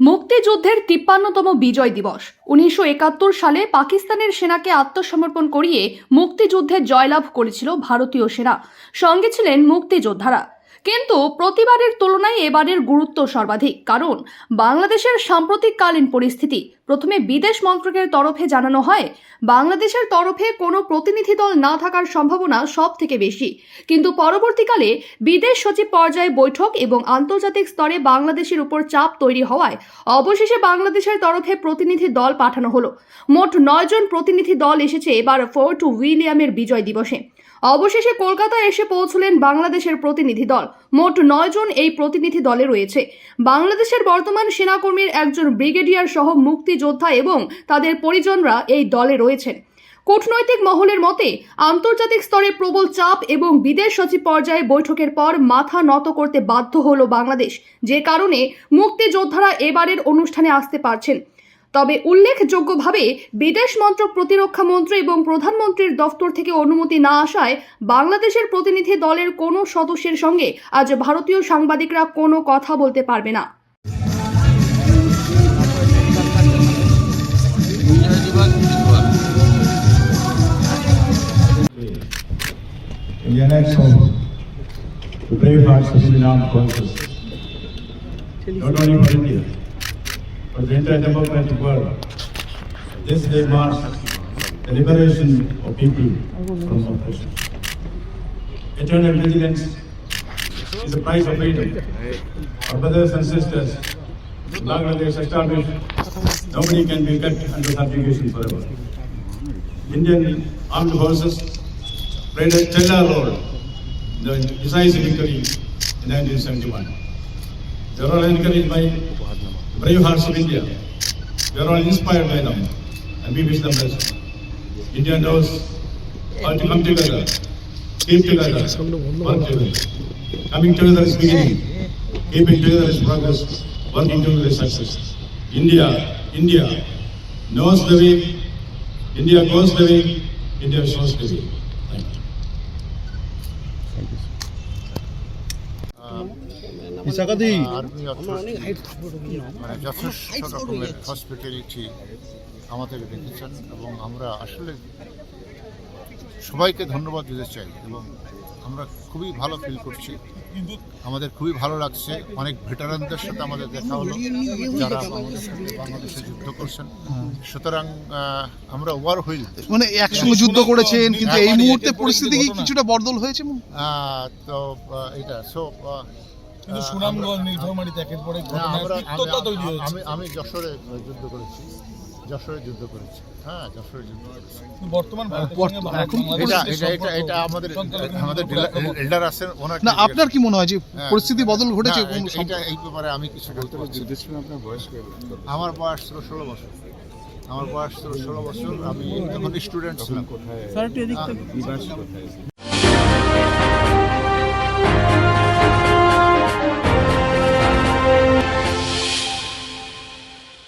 মুক্তিযুদ্ধের তিপ্পান্নতম বিজয় দিবস। উনিশশো একাত্তর সালে পাকিস্তানের সেনাকে আত্মসমর্পণ করিয়ে মুক্তিযুদ্ধে জয়লাভ করেছিল ভারতীয় সেনা। সঙ্গে ছিলেন মুক্তিযোদ্ধারা। কিন্তু প্রতিবারের তুলনায় এবারের গুরুত্ব সর্বাধিক। কারণ বাংলাদেশের সাম্প্রতিককালীন পরিস্থিতি, প্রথমে বিদেশ মন্ত্রকের তরফে জানানো হয়, বাংলাদেশের তরফে কোনো প্রতিনিধি দল না থাকার সম্ভাবনা সব থেকে বেশি। কিন্তু পরবর্তীকালে বিদেশ সচিব পর্যায়ে বৈঠক এবং আন্তর্জাতিক স্তরে বাংলাদেশের উপর চাপ তৈরি হওয়ায় অবশেষে বাংলাদেশের তরফে প্রতিনিধি দল পাঠানো হলো। মোট নয়জন প্রতিনিধি দল এসেছে এবার ফোর্ট উইলিয়ামের বিজয় দিবসে। অবশেষে কলকাতায় এসে পৌঁছলেন বাংলাদেশের প্রতিনিধি দল। মোট নয়জন এই প্রতিনিধি দলে রয়েছে। বাংলাদেশের বর্তমান সেনাকর্মীর একজন ব্রিগেডিয়ার সহ মুক্তিযোদ্ধা এবং তাদের পরিজনরা এই দলে রয়েছেন। কূটনৈতিক মহলের মতে, আন্তর্জাতিক স্তরে প্রবল চাপ এবং বিদেশ সচিব পর্যায়ে বৈঠকের পর মাথা নত করতে বাধ্য হলো বাংলাদেশ। যে কারণে মুক্তিযোদ্ধারা এবারের অনুষ্ঠানে আসতে পারছেন। তবে উল্লেখযোগ্যভাবে বিদেশ মন্ত্রক প্রতিরক্ষা মন্ত্রী এবং প্রধানমন্ত্রীর দফতর থেকে অনুমতি না আসায় বাংলাদেশের প্রতিনিধি দলের কোনো সদস্যের সঙ্গে আজ ভারতীয় সাংবাদিকরা কোনো কথা বলতে পারবে না। The of the not only for India, but the entire democratic world. This day marks the liberation of people from oppression. Eternal vigilance is the price of freedom. Our brothers and sisters, Bangladesh established, nobody can be kept under subjugation forever. Indian armed forces played a stellar role in the decisive victory in 1971. They all encouraged by brave hearts of India. We are all inspired by them and we wish them best. India knows how to come together, keep together, work together. Coming together is beginning, keeping together is progress, working together is success. India, India knows the way, India goes the way, India shows the way. Thank you. বিশাখাদি army মানে যথেষ্ট রকমের hospitality আমাদের রেখেছেন এবং আমরা আসলে সবাইকে ধন্যবাদ দিতে চাই এবং আমরা খুবই ভালো ফিল করছি। আমাদের খুবই ভালো লাগছে। অনেক ভেটারানদের সাথে আমাদের দেখা হলো যারা আমাদের সাথে বাংলাদেশে যুদ্ধ করছেন। সুতরাং আমরা ওয়ার হুইল মানে একসঙ্গে যুদ্ধ করেছেন কিন্তু এই মুহূর্তে পরিস্থিতি কিছুটা বদল হয়েছে তো এটা সো কিন্তু সুনামগঞ্জ নীলফামারীতে একের পর এক না, ঘটনায় আমরা- তিক্ততা তৈরি আমি- হয়েছে। আমি আমি যশোরে যুদ্ধ করেছি। যশোরে যুদ্ধ করেছি। হ্যাঁ যশোরে যুদ্ধ করেছি। বর্তমান ভারতের বর্ত- সঙ্গে ভারত এখন- বাংলাদেশের এটা এটা এটা সম্পর্ক, এটা আমাদের আমাদের এল্ডার আছেন ওনার না আপনার কি মনে হয় যে হ্যাঁ। পরিস্থিতি বদল ঘটেছে এটা- এই ব্যাপারে আমি কিছু বলতে পারছি। আমার বয়স ছিল ষোলো বছর। আমার বয়স ষোলো বছর আমি তখন স্টুডেন্ট ছিলাম।